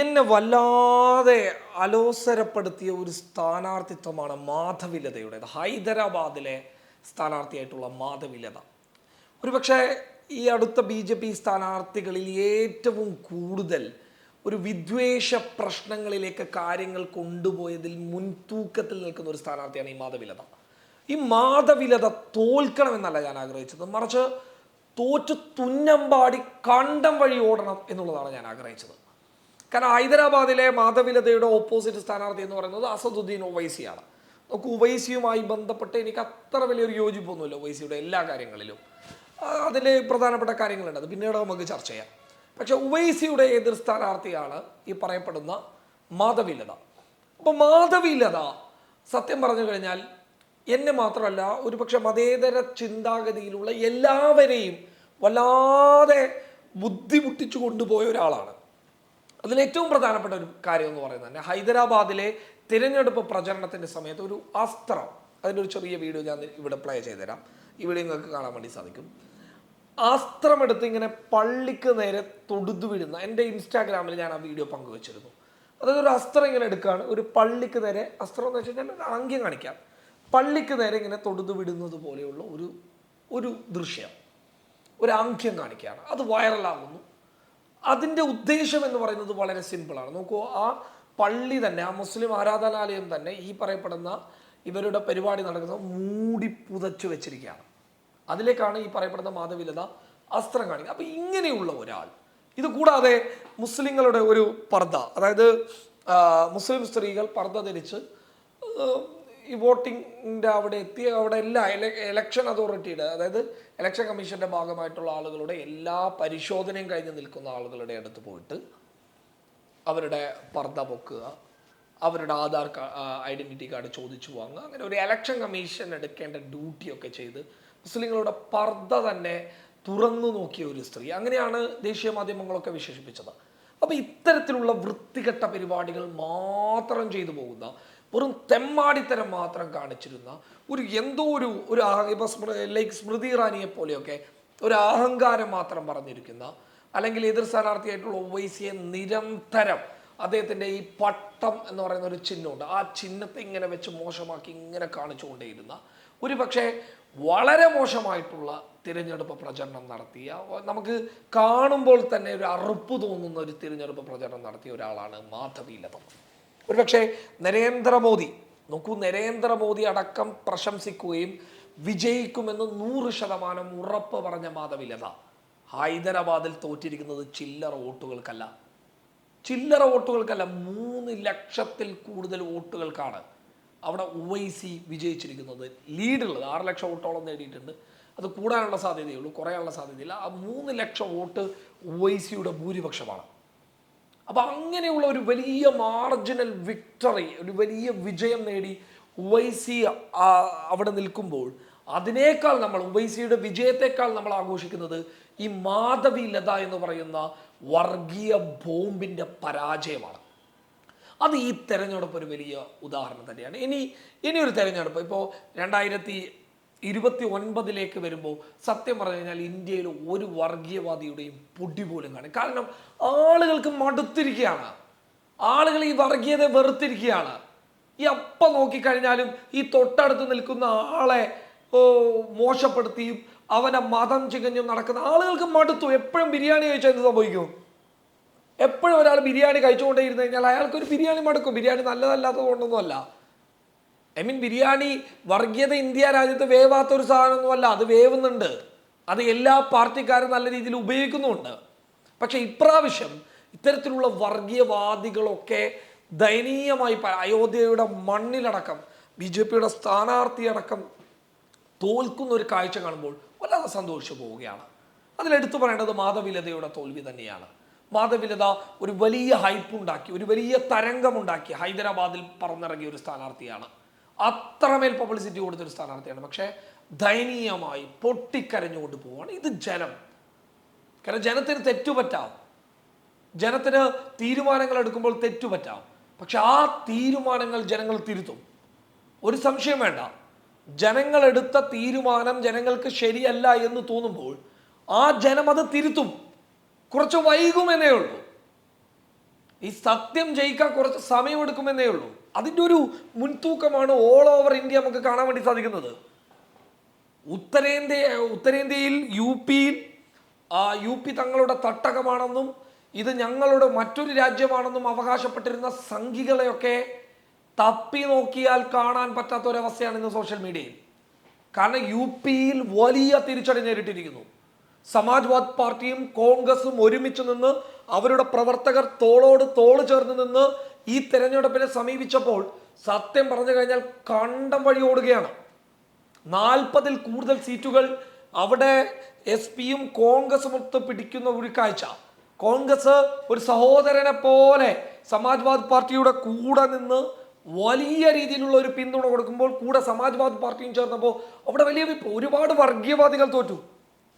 എന്നെ വല്ലാതെ അലോസരപ്പെടുത്തിയ ഒരു സ്ഥാനാർത്ഥിത്വമാണ് മാധവിലതയുടേത്. ഹൈദരാബാദിലെ സ്ഥാനാർത്ഥിയായിട്ടുള്ള മാധവിലത. ഒരുപക്ഷെ ഈ അടുത്ത ബി ജെ പി സ്ഥാനാർത്ഥികളിൽ ഏറ്റവും കൂടുതൽ ഒരു വിദ്വേഷ പ്രശ്നങ്ങളിലേക്ക് കാര്യങ്ങൾ കൊണ്ടുപോയതിൽ മുൻതൂക്കത്തിൽ നിൽക്കുന്ന ഒരു സ്ഥാനാർത്ഥിയാണ് ഈ മാധവിലത. ഈ മാധവിലത തോൽക്കണമെന്നല്ല ഞാൻ ആഗ്രഹിച്ചത്. മറിച്ച് തോറ്റു തുന്നമ്പാടി കണ്ടം വഴി ഓടണം എന്നുള്ളതാണ് ഞാൻ ആഗ്രഹിച്ചത്. കാരണം ഹൈദരാബാദിലെ മാധവിലതയുടെ ഓപ്പോസിറ്റ് സ്ഥാനാർത്ഥി എന്ന് പറയുന്നത് അസദുദ്ദീൻ ഒവൈസിയാണ്. നമുക്ക് ഉവൈസിയുമായി ബന്ധപ്പെട്ട് എനിക്ക് അത്ര വലിയൊരു യോജിപ്പൊന്നുമില്ല ഉവൈസിയുടെ എല്ലാ കാര്യങ്ങളിലും. അതിൽ പ്രധാനപ്പെട്ട കാര്യങ്ങളുണ്ട്. അത് പിന്നീട് നമുക്ക് ചർച്ച ചെയ്യാം. പക്ഷേ ഉവൈസിയുടെ എതിർ സ്ഥാനാർത്ഥിയാണ് ഈ പറയപ്പെടുന്ന മാധവിലത. അപ്പോൾ മാധവിലത സത്യം പറഞ്ഞു കഴിഞ്ഞാൽ എന്നെ മാത്രമല്ല ഒരുപക്ഷെ മതേതര ചിന്താഗതിയിലുള്ള എല്ലാവരെയും വല്ലാതെ ബുദ്ധിമുട്ടിച്ചു കൊണ്ടുപോയ ഒരാളാണ്. അതിൽ ഏറ്റവും പ്രധാനപ്പെട്ട ഒരു കാര്യം എന്ന് പറയുന്നത് തന്നെ ഹൈദരാബാദിലെ തിരഞ്ഞെടുപ്പ് പ്രചരണത്തിന്റെ സമയത്ത് ഒരു അസ്ത്രം അതിന്റെ ഒരു ചെറിയ വീഡിയോ ഞാൻ ഇവിടെ പ്ലേ ചെയ്തുതരാം. ഈ വീഡിയോ നിങ്ങൾക്ക് കാണാൻ വേണ്ടി സാധിക്കും. അസ്ത്രം എടുത്ത് ഇങ്ങനെ പള്ളിക്ക് നേരെ തൊടുതു വിടുന്ന എന്റെ ഇൻസ്റ്റാഗ്രാമിൽ ഞാൻ ആ വീഡിയോ പങ്കുവച്ചിരുന്നു. അതായത് ഒരു അസ്ത്രം ഇങ്ങനെ എടുക്കുകയാണ്. ഒരു പള്ളിക്ക് നേരെ അസ്ത്രം എന്ന് വെച്ച് കഴിഞ്ഞാൽ ഒരു ആംഗ്യം കാണിക്കാം. പള്ളിക്ക് നേരെ ഇങ്ങനെ തൊടുതു വിടുന്നത് പോലെയുള്ള ഒരു ഒരു ദൃശ്യം ഒരു ആംഗ്യം കാണിക്കുകയാണ്. അത് വൈറലാകുന്നു അതിന്റെ ഉദ്ദേശം എന്ന് പറയുന്നത് വളരെ സിമ്പിളാണ് നോക്കൂ ആ പള്ളി തന്നെ ആ മുസ്ലിം ആരാധനാലയം തന്നെ ഈ പറയപ്പെടുന്ന ഇവരുടെ പരിപാടി നടക്കുന്നത് മൂടി പുതച്ചു വെച്ചിരിക്കുകയാണ്. അതിലേക്കാണ് ഈ പറയപ്പെടുന്ന മാധവിലത അസ്ത്രം കാണിക്കുക അപ്പം ഇങ്ങനെയുള്ള ഒരാൾ ഇത് കൂടാതെ മുസ്ലിങ്ങളുടെ ഒരു പർദ്ദ അതായത് മുസ്ലിം സ്ത്രീകൾ പർദ്ദ ധരിച്ച് ഈ വോട്ടിങ്ങിന്റെ അവിടെ എത്തിയ അവിടെ എല്ലാ ഇലക്ഷൻ അതോറിറ്റിയുടെ അതായത് ഇലക്ഷൻ കമ്മീഷന്റെ ഭാഗമായിട്ടുള്ള ആളുകളുടെ എല്ലാ പരിശോധനയും കഴിഞ്ഞ് നിൽക്കുന്ന ആളുകളുടെ അടുത്ത് പോയിട്ട് അവരുടെ പർദ്ദ പൊക്കുക അവരുടെ ആധാർ ഐഡന്റിറ്റി കാർഡ് ചോദിച്ചു വാങ്ങുക അങ്ങനെ ഒരു ഇലക്ഷൻ കമ്മീഷൻ എടുക്കേണ്ട ഡ്യൂട്ടിയൊക്കെ ചെയ്ത് മുസ്ലിങ്ങളുടെ പർദ്ദ തന്നെ തുറന്നു നോക്കിയ ഒരു സ്ത്രീ. അങ്ങനെയാണ് ദേശീയ മാധ്യമങ്ങളൊക്കെ വിശേഷിപ്പിച്ചത്. അപ്പോൾ ഇത്തരത്തിലുള്ള വൃത്തികെട്ട പരിപാടികൾ മാത്രം ചെയ്തു പോകുന്ന വെറും തെമ്മാടിത്തരം മാത്രം കാണിച്ചിരുന്ന ഒരു എന്തോ ഒരു ഒരു ഇപ്പം സ്മൃതി ലൈക്ക് സ്മൃതി ഇറാനിയെ പോലെയൊക്കെ ഒരു അഹങ്കാരം മാത്രം പറഞ്ഞിരിക്കുന്ന അല്ലെങ്കിൽ എതിർ സ്ഥാനാർത്ഥിയായിട്ടുള്ള ഒവൈസിയെ നിരന്തരം അദ്ദേഹത്തിന്റെ ഈ പട്ടം എന്ന് പറയുന്ന ഒരു ചിഹ്നമുണ്ട്. ആ ചിഹ്നത്തെ ഇങ്ങനെ വെച്ച് മോശമാക്കി ഇങ്ങനെ കാണിച്ചുകൊണ്ടേയിരുന്ന ഒരു പക്ഷേ വളരെ മോശമായിട്ടുള്ള തിരഞ്ഞെടുപ്പ് പ്രചരണം നടത്തിയ നമുക്ക് കാണുമ്പോൾ തന്നെ ഒരു അറുപ്പ് തോന്നുന്ന ഒരു തിരഞ്ഞെടുപ്പ് പ്രചരണം നടത്തിയ ഒരാളാണ് മാധവി ലത. ഒരുപക്ഷെ നരേന്ദ്രമോദി നോക്കൂ നരേന്ദ്രമോദി അടക്കം പ്രശംസിക്കുകയും വിജയിക്കുമെന്ന് നൂറ് ശതമാനം ഉറപ്പ് പറഞ്ഞ മാധവിലത ഹൈദരാബാദിൽ തോറ്റിരിക്കുന്നത് ചില്ലറ വോട്ടുകൾക്കല്ല. ചില്ലറ വോട്ടുകൾക്കല്ല മൂന്ന് ലക്ഷത്തിൽ കൂടുതൽ വോട്ടുകൾക്കാണ് അവിടെ ഉവൈസി വിജയിച്ചിരിക്കുന്നത്. ലീഡുള്ളത് ആറ് ലക്ഷം വോട്ടോളം നേടിയിട്ടുണ്ട്. അത് കൂടാനുള്ള സാധ്യതയുള്ളൂ കുറയാനുള്ള സാധ്യതയില്ല. ആ മൂന്ന് ലക്ഷം വോട്ട് ഉവൈസിയുടെ ഭൂരിപക്ഷമാണ്. അപ്പൊ അങ്ങനെയുള്ള ഒരു വലിയ മാർജിനൽ വിക്ടറി ഒരു വലിയ വിജയം നേടി ഉവൈസി അവിടെ നിൽക്കുമ്പോൾ അതിനേക്കാൾ നമ്മൾ ഉവൈസിയുടെ വിജയത്തെക്കാൾ നമ്മൾ ആഘോഷിക്കുന്നത് ഈ മാധവി ലത എന്ന് പറയുന്ന വർഗീയ ബോംബിന്റെ പരാജയമാണ്. അത് ഈ തെരഞ്ഞെടുപ്പ് ഒരു വലിയ ഉദാഹരണം തന്നെയാണ്. ഇനി ഇനിയൊരു തെരഞ്ഞെടുപ്പ്. ഇപ്പോൾ രണ്ടായിരത്തി ഇരുപത്തി ഒൻപതിലേക്ക് വരുമ്പോൾ സത്യം പറഞ്ഞു കഴിഞ്ഞാൽ ഇന്ത്യയിൽ ഒരു വർഗീയവാദിയുടെയും പൊടി പോലും കാണും. കാരണം ആളുകൾക്ക് മടുത്തിരിക്കുകയാണ്. ആളുകൾ ഈ വർഗീയത വെറുത്തിരിക്കുകയാണ്. ഈ അപ്പ നോക്കിക്കഴിഞ്ഞാലും ഈ തൊട്ടടുത്ത് നിൽക്കുന്ന ആളെ മോശപ്പെടുത്തിയും അവനെ മതം ചികഞ്ഞും നടക്കുന്ന ആളുകൾക്ക് മടുത്തു. എപ്പോഴും ബിരിയാണി കഴിച്ചാൽ എന്ത് സംഭവിക്കും? എപ്പോഴും ഒരാൾ ബിരിയാണി കഴിച്ചുകൊണ്ടേ ഇരുന്ന് കഴിഞ്ഞാൽ അയാൾക്ക് ഒരു ബിരിയാണി മടുക്കും. ബിരിയാണി നല്ലതല്ലാത്തത് കൊണ്ടൊന്നുമല്ല ഐ മീൻ ബിരിയാണി വർഗീയത ഇന്ത്യ രാജ്യത്ത് വേവാത്ത ഒരു സാധനമൊന്നുമല്ല അത് വേവുന്നുണ്ട്. അത് എല്ലാ പാർട്ടിക്കാരും നല്ല രീതിയിൽ ഉപയോഗിക്കുന്നുമുണ്ട്. പക്ഷെ ഇപ്രാവശ്യം ഇത്തരത്തിലുള്ള വർഗീയവാദികളൊക്കെ ദയനീയമായി അയോധ്യയുടെ മണ്ണിലടക്കം ബി ജെ പിയുടെ സ്ഥാനാർത്ഥിയടക്കം തോൽക്കുന്ന ഒരു കാഴ്ച കാണുമ്പോൾ വല്ലാതെ സന്തോഷിച്ചു പോവുകയാണ്. അതിലെടുത്തു പറയേണ്ടത് മാധവിലതയുടെ തോൽവി തന്നെയാണ്. മാധവിലത ഒരു വലിയ ഹൈപ്പ് ഉണ്ടാക്കി ഒരു വലിയ തരംഗമുണ്ടാക്കി ഹൈദരാബാദിൽ പറന്നിറങ്ങിയ ഒരു സ്ഥാനാർത്ഥിയാണ്. അത്രമേൽ പബ്ലിസിറ്റി കൊടുത്തൊരു സ്ഥാനാർത്ഥിയാണ്. പക്ഷേ ദയനീയമായി പൊട്ടിക്കരഞ്ഞുകൊണ്ട് പോവാണ്. ഇത് ജനം. കാരണം ജനത്തിന് തെറ്റുപറ്റാവും. ജനത്തിന് തീരുമാനങ്ങൾ എടുക്കുമ്പോൾ തെറ്റുപറ്റാവും. പക്ഷെ ആ തീരുമാനങ്ങൾ ജനങ്ങൾ തിരുത്തും. ഒരു സംശയം വേണ്ട. ജനങ്ങൾ എടുത്ത തീരുമാനം ജനങ്ങൾക്ക് ശരിയല്ല എന്ന് തോന്നുമ്പോൾ ആ ജനം അത് തിരുത്തും. കുറച്ച് വൈകുമെന്നേ ഉള്ളൂ. ഈ സത്യം ജയിക്കാൻ കുറച്ച് സമയമെടുക്കുമെന്നേ ഉള്ളൂ. അതിന്റെ ഒരു മുൻതൂക്കമാണ് ഓൾ ഓവർ ഇന്ത്യ നമുക്ക് കാണാൻ വേണ്ടി സാധിക്കുന്നത്. ഉത്തരേന്ത്യ ഉത്തരേന്ത്യയിൽ യു പിയിൽ യു പി തങ്ങളുടെ തട്ടകമാണെന്നും ഇത് ഞങ്ങളുടെ മറ്റൊരു രാജ്യമാണെന്നും അവകാശപ്പെട്ടിരുന്ന സംഘികളെയൊക്കെ തപ്പി നോക്കിയാൽ കാണാൻ പറ്റാത്ത ഒരവസ്ഥയാണ് ഇന്ന് സോഷ്യൽ മീഡിയയിൽ കാരണം യു പിയിൽ വലിയ തിരിച്ചടി നേരിട്ടിരിക്കുന്നു. സമാജ്വാദ് പാർട്ടിയും കോൺഗ്രസും ഒരുമിച്ച് നിന്ന് അവരുടെ പ്രവർത്തകർ തോളോട് തോൾ ചേർന്ന് നിന്ന് ഈ തെരഞ്ഞെടുപ്പിനെ സമീപിച്ചപ്പോൾ സത്യം പറഞ്ഞു കഴിഞ്ഞാൽ കണ്ടം വഴി ഓടുകയാണ് നാൽപ്പതിൽ കൂടുതൽ സീറ്റുകൾ അവിടെ എസ് പിയും കോൺഗ്രസും ഒത്ത് പിടിക്കുന്ന ഒരു കാഴ്ച കോൺഗ്രസ് ഒരു സഹോദരനെ പോലെ സമാജ്വാദ് പാർട്ടിയുടെ കൂടെ നിന്ന് വലിയ രീതിയിലുള്ള ഒരു പിന്തുണ കൊടുക്കുമ്പോൾ കൂടെ സമാജ്വാദ് പാർട്ടിയും ചേർന്നപ്പോൾ അവിടെ വലിയ. ഒരുപാട് വർഗീയവാദികൾ തോറ്റു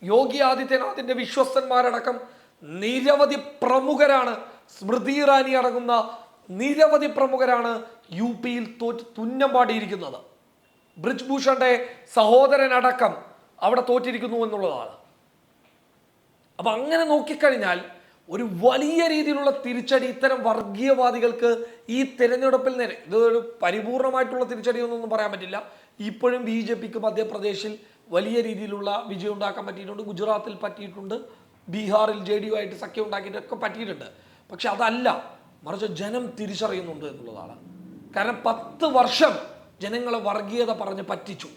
യോഗി ആദിത്യനാഥിന്റെ വിശ്വസ്തന്മാരടക്കം നിരവധി പ്രമുഖരാണ് സ്മൃതി ഇറാനി അടങ്ങുന്ന നിരവധി പ്രമുഖരാണ് യു പിയിൽ തോറ്റ് തുന്നം പാടിയിരിക്കുന്നത്. ബ്രിജ് ഭൂഷന്റെ സഹോദരനടക്കം അവിടെ തോറ്റിരിക്കുന്നു എന്നുള്ളതാണ്. അപ്പൊ അങ്ങനെ നോക്കിക്കഴിഞ്ഞാൽ ഒരു വലിയ രീതിയിലുള്ള തിരിച്ചടി ഇത്തരം വർഗീയവാദികൾക്ക് ഈ തിരഞ്ഞെടുപ്പിൽ നേരെ ഇതൊരു പരിപൂർണമായിട്ടുള്ള തിരിച്ചടിയൊന്നും പറയാൻ പറ്റില്ല. ഇപ്പോഴും ബി ജെ പിക്ക് മധ്യപ്രദേശിൽ വലിയ രീതിയിലുള്ള വിജയം ഉണ്ടാക്കാൻ പറ്റിയിട്ടുണ്ട്. ഗുജറാത്തിൽ പറ്റിയിട്ടുണ്ട്. ബീഹാറിൽ ജെ ഡി യു ആയിട്ട് സഖ്യം ഉണ്ടാക്കിയിട്ടൊക്കെ പറ്റിയിട്ടുണ്ട്. പക്ഷെ അതല്ല മറിച്ച് ജനം തിരിച്ചറിയുന്നുണ്ട് എന്നുള്ളതാണ്. കാരണം പത്ത് വർഷം ജനങ്ങളെ വർഗീയത പറഞ്ഞ് പറ്റിച്ചു.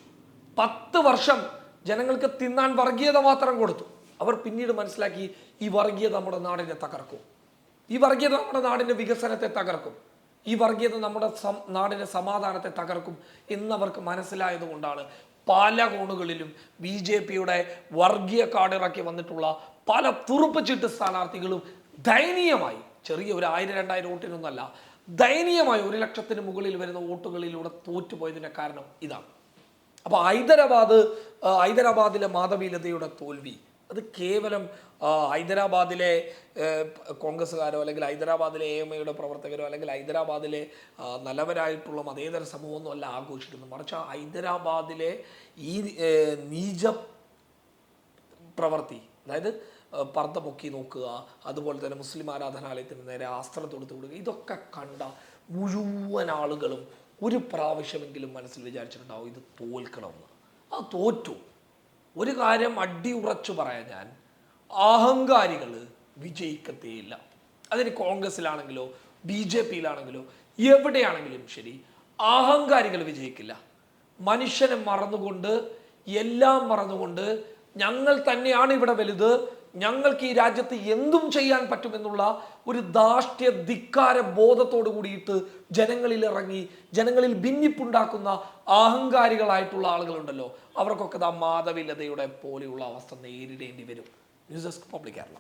പത്ത് വർഷം ജനങ്ങൾക്ക് തിന്നാൻ വർഗീയത മാത്രം കൊടുത്തു. അവർ പിന്നീട് മനസ്സിലാക്കി ഈ വർഗീയത നമ്മുടെ നാടിനെ തകർക്കും. ഈ വർഗീയത നമ്മുടെ നാടിന്റെ വികസനത്തെ തകർക്കും. ഈ വർഗീയത നമ്മുടെ നാടിന്റെ സമാധാനത്തെ തകർക്കും എന്നവർക്ക് മനസ്സിലായതുകൊണ്ടാണ് പല കോണുകളിലും ബി ജെ പിയുടെ വർഗീയ കാർഡിറക്കി വന്നിട്ടുള്ള പല തുറുപ്പ് ചിട്ട് സ്ഥാനാർത്ഥികളും ദയനീയമായി ചെറിയ ഒരു ആയിരം രണ്ടായിരം വോട്ടിനൊന്നല്ല ദയനീയമായി ഒരു ലക്ഷത്തിന് മുകളിൽ വരുന്ന വോട്ടുകളിലൂടെ തോറ്റുപോയതിന്റെ കാരണം ഇതാണ്. അപ്പോൾ ഹൈദരാബാദ് ഹൈദരാബാദിലെ മാധവീലതയുടെ തോൽവി അത് കേവലം ഹൈദരാബാദിലെ കോൺഗ്രസ്സുകാരോ അല്ലെങ്കിൽ ഹൈദരാബാദിലെ എ എം ഐയുടെ പ്രവർത്തകരോ അല്ലെങ്കിൽ ഹൈദരാബാദിലെ നല്ലവരായിട്ടുള്ള മതേതര സമൂഹമൊന്നും അല്ല ആഘോഷിക്കുന്നത്. മറിച്ച് ഹൈദരാബാദിലെ ഈ നീജ പ്രവൃത്തി അതായത് പർദ്ദ പൊക്കി നോക്കുക അതുപോലെ തന്നെ മുസ്ലിം ആരാധനാലയത്തിന് നേരെ ആസ്ത്രം തൊടുത്ത് വിടുക ഇതൊക്കെ കണ്ട മുഴുവൻ ആളുകളും ഒരു പ്രാവശ്യമെങ്കിലും മനസ്സിൽ വിചാരിച്ചിട്ടുണ്ടാവും ഇത് തോൽക്കണമെന്ന്. ആ തോറ്റു. ഒരു കാര്യം അടി ഉറച്ചു പറയാൻ ഞാൻ. അഹങ്കാരികൾ വിജയിക്കത്തേയില്ല. അതിന് കോൺഗ്രസ്സിലാണെങ്കിലോ ബി ജെ പിയിലാണെങ്കിലോ എവിടെയാണെങ്കിലും ശരി അഹങ്കാരികൾ വിജയിക്കില്ല. മനുഷ്യനെ മറന്നുകൊണ്ട് എല്ലാം മറന്നുകൊണ്ട് ഞങ്ങൾ തന്നെയാണ് ഇവിടെ വലുത് ഞങ്ങൾക്ക് ഈ രാജ്യത്ത് എന്തും ചെയ്യാൻ പറ്റുമെന്നുള്ള ഒരു ധാർഷ്ട്യ ധിക്കാര ബോധത്തോട് കൂടിയിട്ട് ജനങ്ങളിൽ ഇറങ്ങി ജനങ്ങളിൽ ഭിന്നിപ്പുണ്ടാക്കുന്ന അഹങ്കാരികളായിട്ടുള്ള ആളുകളുണ്ടല്ലോ. അവർക്കൊക്കെ ദാ മാധവിലതയുടെ പോലെയുള്ള അവസ്ഥ നേരിടേണ്ടി വരും. News desk public Kerala.